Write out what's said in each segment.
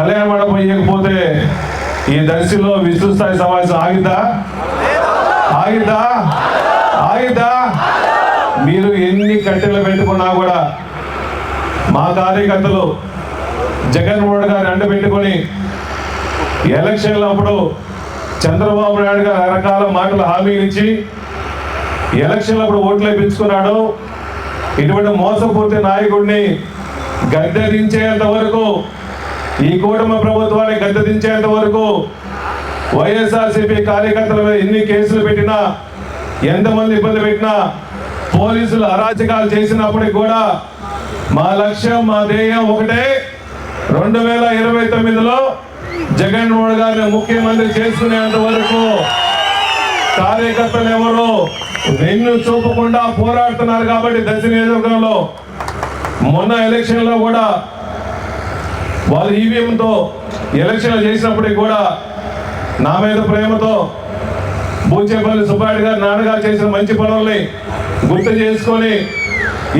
కళ్యాణ మండపం ఇవ్వకపోతే ఈ దర్శిలో విశ్వస్థాయి సమావేశం ఆగిద్దా? ఆగిద్దా? ఆగిద్దా? మీరు ఎన్ని కట్టెలు పెట్టుకున్నా కూడా మా కార్యకర్తలు జగన్మోహన్ రెండ పెట్టుకొని ఎలక్షన్లు అప్పుడు చంద్రబాబు నాయుడు గారు రకరకాల మాటలు హామీ ఇచ్చి ఎలక్షన్లు అప్పుడు ఓట్లు వేయించుకున్నాడు ఇటువంటి మోసపూర్తి నాయకుడిని గద్దెదించేంత వరకు ఈ కూటమి ప్రభుత్వాన్ని గద్దెదించేంత వరకు వైఎస్ఆర్సీపీ కార్యకర్తల మీద ఎన్ని కేసులు పెట్టినా ఎంతమంది ఇబ్బంది పెట్టినా పోలీసులు అరాచకాలు చేసినప్పటికి కూడా మా లక్ష్యం మా ధ్యేయం ఒకటే. రెండు వేల ఇరవై తొమ్మిదిలో జగన్మోహన్ గారిని ముఖ్యమంత్రి చేసుకునేంత వరకు కార్యకర్తలు ఎవరు వెన్ను చూపకుండా పోరాడుతున్నారు కాబట్టి దశ నియోజకవర్గంలో మొన్న ఎలక్షన్లో కూడా వాళ్ళు ఈవీఎంతో ఎలక్షన్లు చేసినప్పటికి కూడా నా మీద ప్రేమతో బూచేపల్లి సుబ్బారెడ్డి గారు నాన్నగారు చేసిన మంచి పనుల్ని గుర్తు చేసుకొని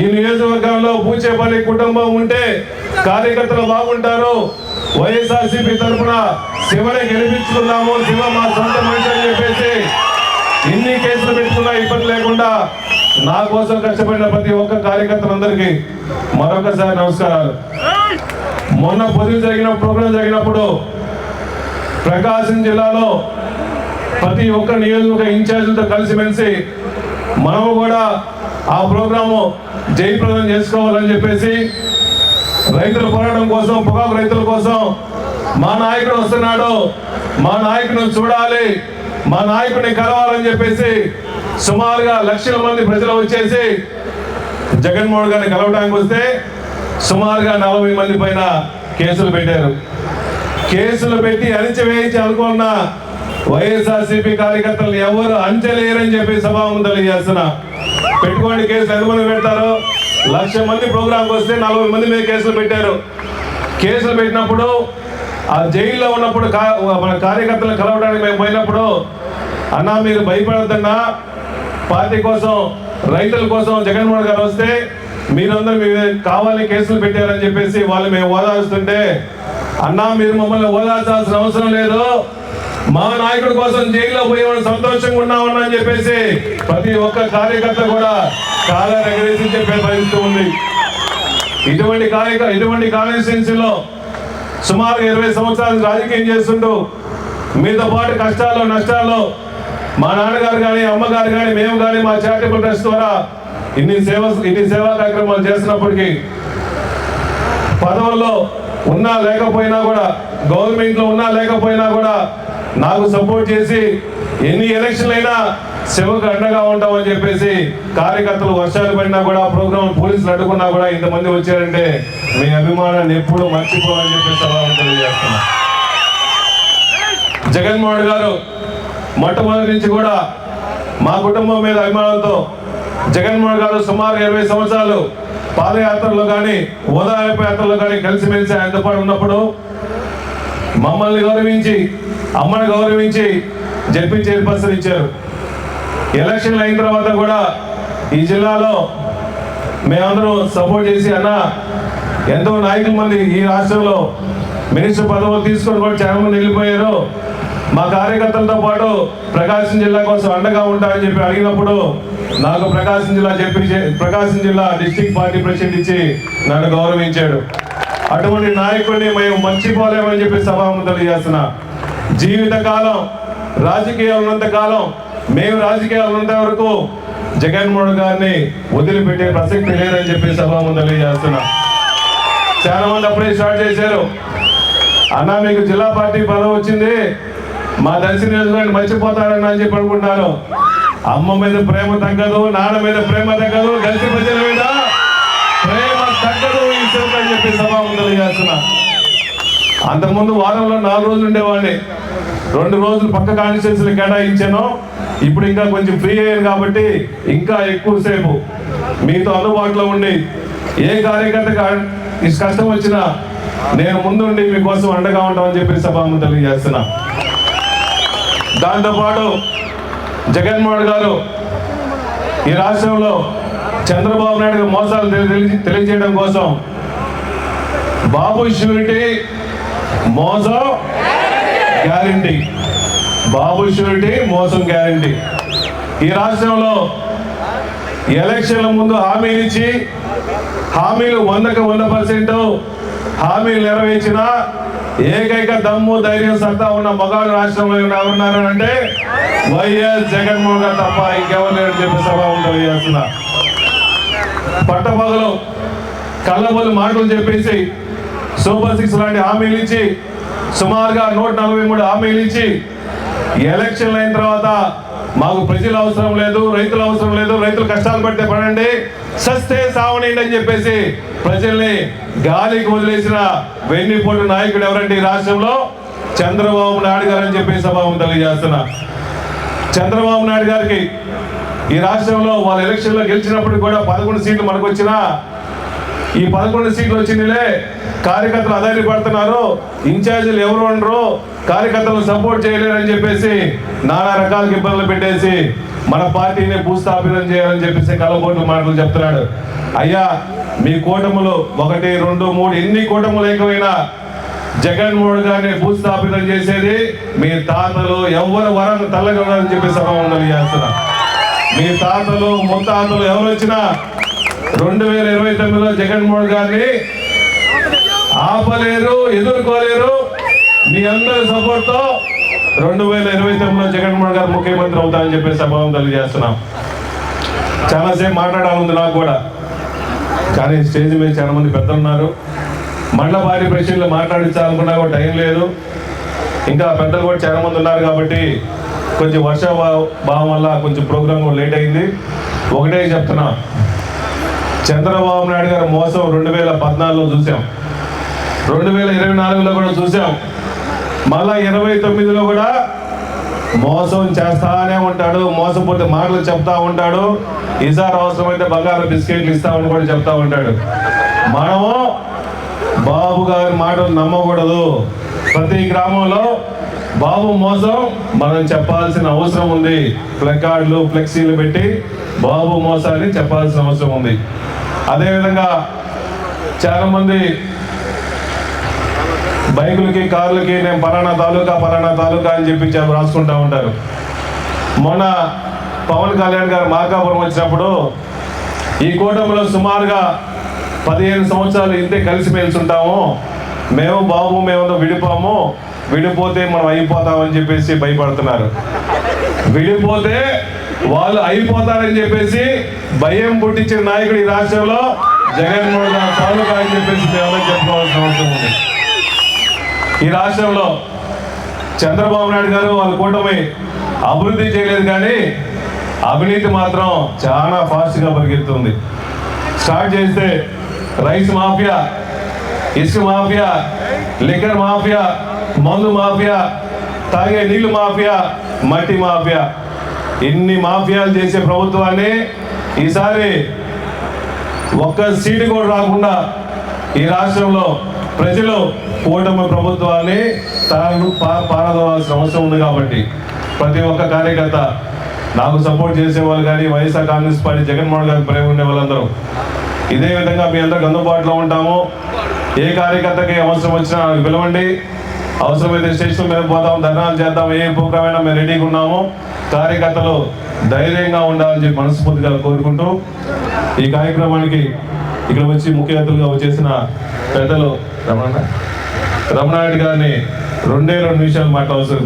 ఈ నియోజకవర్గంలో బూచేపల్లి కుటుంబం ఉంటే కార్యకర్తలు బాగుంటారు. వైఎస్ఆర్సీపీ తరఫున శివని గెలిపించుకుందాము శివ మా సొంత మనిషి అని చెప్పేసి ఎన్ని కేసులు పెట్టుకున్నా ఇబ్బంది లేకుండా నా కోసం కష్టపడిన ప్రతి ఒక్క కార్యకర్తలందరికీ మరొకసారి నమస్కారాలు. మొన్న పొద్దున జరిగిన ప్రోగ్రాం జరిగినప్పుడు ప్రకాశం జిల్లాలో ప్రతి ఒక్క నియోజకవర్గ ఇన్ఛార్జీలతో కలిసిమెలిసి మనము కూడా ఆ ప్రోగ్రాము జయప్రదం చేసుకోవాలని చెప్పేసి రైతుల పోరాటం కోసం పొగాకు రైతుల కోసం మా నాయకుడు వస్తున్నాడు. మా నాయకుడిని చూడాలి. మా నాయకుడిని కలవాలని చెప్పేసి సుమారుగా లక్షల మంది ప్రజలు వచ్చేసి జగన్మోహన్ గారిని కలవడానికి వస్తే సుమారుగా నలభై మంది పైన కేసులు పెట్టారు. కేసులు పెట్టి అణిచివేయించి అనుకున్న వైఎస్ఆర్సీపీ కార్యకర్తలు ఎవరు అంచలేరని చెప్పి సభాముఖం తెలియజేస్తున్నా పెట్టుకోండి కేసులు ఎంతమంది పెడతారు? లక్ష మంది ప్రోగ్రాంకి వస్తే నలభై మంది మీద కేసులు పెట్టారు. కేసులు పెట్టినప్పుడు ఆ జైల్లో ఉన్నప్పుడు కా- మన కార్యకర్తలు కలవడానికి మేము పోయినప్పుడు అన్నా మీరు భయపడద్దన్నా. పార్టీ కోసం రైతుల కోసం జగన్మోహన్ గారు వస్తే మీరందరూ మీరు కావాలి కావాలని కేసులు పెట్టారని చెప్పేసి వాళ్ళు మేము ఓదారుస్తుంటే అన్నా మీరు మమ్మల్ని ఓదార్చాల్సిన అవసరం లేదు. మా నాయకుడి కోసం జైల్లో పోయి సంతోషంగా ఉన్నామన్నా అని చెప్పేసి ప్రతి ఒక్క కార్యకర్త కూడా చాలా ఎగరేసి చెప్పే పరిస్థితి ఉంది. ఇటువంటి కార్యక ఇటువంటి కాన్స్టిట్యున్సీలో సుమారు ఇరవై సంవత్సరాలు రాజకీయం చేస్తుంటూ మీతో పాటు కష్టాలు నష్టాల్లో మా నాన్నగారు కానీ అమ్మగారు కానీ మేము కానీ మా చారిటబుల్ ట్రస్ట్ ద్వారా ఇన్ని సేవ ఇన్ని సేవా కార్యక్రమాలు చేస్తున్నప్పటికీ పదవుల్లో ఉన్నా లేకపోయినా కూడా గవర్నమెంట్లో ఉన్నా లేకపోయినా కూడా నాకు సపోర్ట్ చేసి ఎన్ని ఎలక్షన్లు అయినా శివకు అండగా ఉంటామని చెప్పేసి కార్యకర్తలు వర్షాలు పడినా కూడా ప్రోగ్రామ్ పోలీసులు అడ్డుకున్నా కూడా ఇంతమంది వచ్చారంటే మీ అభిమానాన్ని ఎప్పుడు మర్చిపోవాలని చెప్పేసి సభావం తెలియజేస్తున్నా జగన్మోహన్ గారు మొట్టమొదటి నుంచి కూడా మా కుటుంబం మీద అభిమానంతో జగన్మోహన్ గారు సుమారు ఇరవై సంవత్సరాలు పాదయాత్రలో కానీ ఓదార్పు యాత్రలో కానీ కలిసిమెలిసి ఆయనతో పాటు ఉన్నప్పుడు మమ్మల్ని గౌరవించి అమ్మని గౌరవించి జడ్పీ చైర్పర్సన్ ఇచ్చారు. ఎలక్షన్లు అయిన తర్వాత కూడా ఈ జిల్లాలో మేమందరం సపోర్ట్ చేసి అన్న ఎంతో నాయకుల మంది ఈ రాష్ట్రంలో మినిస్టర్ పదవులు తీసుకొని కూడా చాలా మంది వెళ్ళిపోయారు. మా కార్యకర్తలతో పాటు ప్రకాశం జిల్లా కోసం అండగా ఉంటారని చెప్పి అడిగినప్పుడు నాకు ప్రకాశం జిల్లా చెప్పి ప్రకాశం జిల్లా డిస్టిక్ పార్టీ ప్రెసిడెంట్ ఇచ్చి నన్ను గౌరవించాడు. అటువంటి నాయకుడిని మేము మర్చిపోలేమని చెప్పి సభాము తెలియజేస్తున్నా. జీవితకాలం రాజకీయాలు ఉన్నంత కాలం మేము రాజకీయాలు ఉన్నంత వరకు జగన్మోహన్ గారిని వదిలిపెట్టే ప్రసక్తి లేదని చెప్పి సభాము తెలియజేస్తున్నా. చాలా మంది అప్పుడే స్టార్ట్ చేశారు. అన్న మీకు జిల్లా పార్టీ పదవి వచ్చింది. మా దర్శన నియోజకవర్గాన్ని మర్చిపోతారని అని చెప్పి అనుకుంటున్నారు అమ్మ మీద ప్రేమ తగ్గదు నాన్న మీద ప్రేమ తగ్గదు దళిత ప్రజల మీద ప్రేమ తగ్గదు ఈ సేవకు అని చెప్పి సభాముందలు చేస్తున్నా అంతకుముందు వారంలో నాలుగు రోజులు ఉండేవాడిని. రెండు రోజులు పక్క కాన్స్టిట్యూన్సీలు కేటాయించాను. ఇప్పుడు ఇంకా కొంచెం ఫ్రీ అయ్యాను కాబట్టి ఇంకా ఎక్కువసేపు మీతో అందుబాటులో ఉండి ఏ కార్యకర్త కష్టం వచ్చినా నేను ముందుండి మీకోసం అండగా ఉంటామని చెప్పి సభాముందలు చేస్తున్నా దాంతోపాటు జగన్మోహన్ గారు ఈ రాష్ట్రంలో చంద్రబాబు నాయుడు మోసాలు తెలియజేయడం కోసం బాబు షూరిటీ మోసం గ్యారంటీ. బాబు షూరిటీ మోసం గ్యారంటీ. ఈ రాష్ట్రంలో ఎలక్షన్ల ముందు హామీలు ఇచ్చి హామీలు వందకు వంద పర్సెంట్ హామీలు నెరవేర్చిన ఏకైక దమ్ము ధైర్యం సత్తా ఉన్న మగాడు రాష్ట్రంలో ఎవరున్నారు అంటే వైఎస్ జగన్మోహన్ గారు తప్ప ఇంకెవరు లేరు చెప్పి సభ తెలియజేస్తున్నా పట్టపగలు కళ్ళబోలు మాటలు చెప్పేసి సూపర్ సిక్స్ లాంటి హామీలు ఇచ్చి సుమారుగా నూట నలభై మూడు హామీలు ఇచ్చి ఎలక్షన్లు అయిన తర్వాత మాకు ప్రజలు అవసరం లేదు రైతులు అవసరం లేదు రైతులు కష్టాలు పడితే పడండి సస్తే సావనండి అని చెప్పేసి ప్రజల్ని గాలికి వదిలేసిన వెన్నిపోటు నాయకుడు ఎవరంటే ఈ రాష్ట్రంలో? చంద్రబాబు నాయుడు గారు అని చెప్పి సభావం తెలియజేస్తున్నా. చంద్రబాబు నాయుడు గారికి ఈ రాష్ట్రంలో వాళ్ళ ఎలక్షన్లో గెలిచినప్పుడు కూడా పదకొండు సీట్లు మనకు వచ్చినా ఈ పదకొండు సీట్లు వచ్చినలే కార్యకర్తలు అధైర్యపడుతున్నారు ఇన్ఛార్జీలు ఎవరు ఉండరు. కార్యకర్తలను సపోర్ట్ చేయలేరని చెప్పేసి నానా రకాల ఇబ్బందులు పెట్టేసి మన పార్టీని భూస్థాపితం చేయాలని చెప్పేసి కలబోట్లు మాటలు చెప్తున్నాడు. అయ్యా మీ కూటములు ఒకటి రెండు మూడు ఎన్ని కూటములు ఏకమైనా జగన్మోహన్ గారిని భూస్థాపితం చేసేది మీ తాతలు ఎవరు వరం తల్లగలని చెప్పి సభ ఉండాలి చేస్తున్నా. మీ తాతలు ముత్తాతలు ఎవరు వచ్చినా రెండు వేల ఇరవై తొమ్మిదిలో జగన్మోహన్ గారిని ఆపలేరు ఎదుర్కోలేరు. మీ అందరి సపోర్ట్తో రెండు వేల ఇరవై తొమ్మిదిలో జగన్మోహన్ గారు ముఖ్యమంత్రి అవుతారని చెప్పి సభావం తెలియజేస్తున్నాం. చాలాసేపు మాట్లాడాలి నాకు కూడా. కానీ స్టేజ్ మీద చాలా మంది పెద్దలున్నారు. మండల భారీ ప్రశ్నలు మాట్లాడించాలనుకున్నా కూడా టైం లేదు. ఇంకా పెద్దలు కూడా చాలా మంది ఉన్నారు కాబట్టి కొంచెం వర్ష భావం వల్ల కొంచెం ప్రోగ్రామ్ కూడా లేట్ అయింది. ఒకటే చెప్తున్నా. చంద్రబాబు నాయుడు గారు మోసం రెండు వేల పద్నాలుగులో చూసాం. రెండు వేల ఇరవై నాలుగులో కూడా చూసాం. మళ్ళా ఇరవై తొమ్మిదిలో కూడా మోసం చేస్తానే ఉంటాడు మోసపోతే మాటలు చెప్తా ఉంటాడు ఈసారి అవసరమైతే బంగారు బిస్కెట్లు ఇస్తామని కూడా చెప్తా ఉంటాడు. మనము బాబు గారి మాటలు నమ్మకూడదు. ప్రతి గ్రామంలో బాబు మోసం మనం చెప్పాల్సిన అవసరం ఉంది. ప్లకార్డులు ఫ్లెక్సీలు పెట్టి బాబు మోసాన్ని చెప్పాల్సిన అవసరం ఉంది. అదేవిధంగా చాలా మంది బైకులకి కార్లకి నేను పలానా తాలూకా పలానా తాలూకా అని చెప్పి రాసుకుంటూ రాసుకుంటా ఉంటారు. మొన్న పవన్ కళ్యాణ్ గారు మార్కాపురం వచ్చినప్పుడు ఈ కూటమిలో సుమారుగా పదిహేను సంవత్సరాలు ఇంతే కలిసిమెలిసి ఉంటాము. మేము బాబు మేము విడిపోము. విడిపోతే మనం అయిపోతామని చెప్పేసి భయపడుతున్నారు. విడిపోతే వాళ్ళు అయిపోతారని చెప్పేసి భయం పుట్టించిన నాయకుడు ఈ రాష్ట్రంలో జగన్మోహన్ గారు తాలూకా అని చెప్పేసి మేమందరం చెప్పుకోవాల్సిన అవసరం ఉంది. ఈ రాష్ట్రంలో చంద్రబాబు నాయుడు గారు వాళ్ళ కూటమి అభివృద్ధి చేయలేదు కానీ అవినీతి మాత్రం చాలా ఫాస్ట్గా పరిగెత్తుంది. స్టార్ట్ చేస్తే రైస్ మాఫియా ఇసుక మాఫియా లిక్కర్ మాఫియా మందు మాఫియా తాగే నీళ్ళు మాఫియా మట్టి మాఫియా. ఇన్ని మాఫియాలు చేసే ప్రభుత్వాన్ని ఈసారి ఒక్క సీటు కూడా రాకుండా ఈ రాష్ట్రంలో ప్రజలు కూటమి ప్రభుత్వాన్ని తాను పా- అవసరం ఉంది కాబట్టి ప్రతి ఒక్క కార్యకర్త నాకు సపోర్ట్ చేసే వాళ్ళు కానీ వైఎస్ఆర్ కాంగ్రెస్ పార్టీ జగన్మోహన్ గారికి ప్రేమ ఉండే వాళ్ళందరూ. ఇదే విధంగా మీ అందరికి అందుబాటులో ఉంటాము. ఏ కార్యకర్తకి అవసరం వచ్చినా పిలవండి. అవసరమైతే స్టేషన్ మీద పోతాం ధర్నాలు చేద్దాం ఏ ప్రోగ్రామ్ అయినా మేము రెడీగా ఉన్నాము. కార్యకర్తలు ధైర్యంగా ఉండాలని చెప్పి మనస్ఫూర్తిగా కోరుకుంటూ ఈ కార్యక్రమానికి ఇక్కడ వచ్చి ముఖ్య అతిథులుగా వచ్చేసిన పెద్దలు రమణ రమణారెడ్డి గారిని రెండే రెండు నిమిషాలు మాట్లాడాల్సిన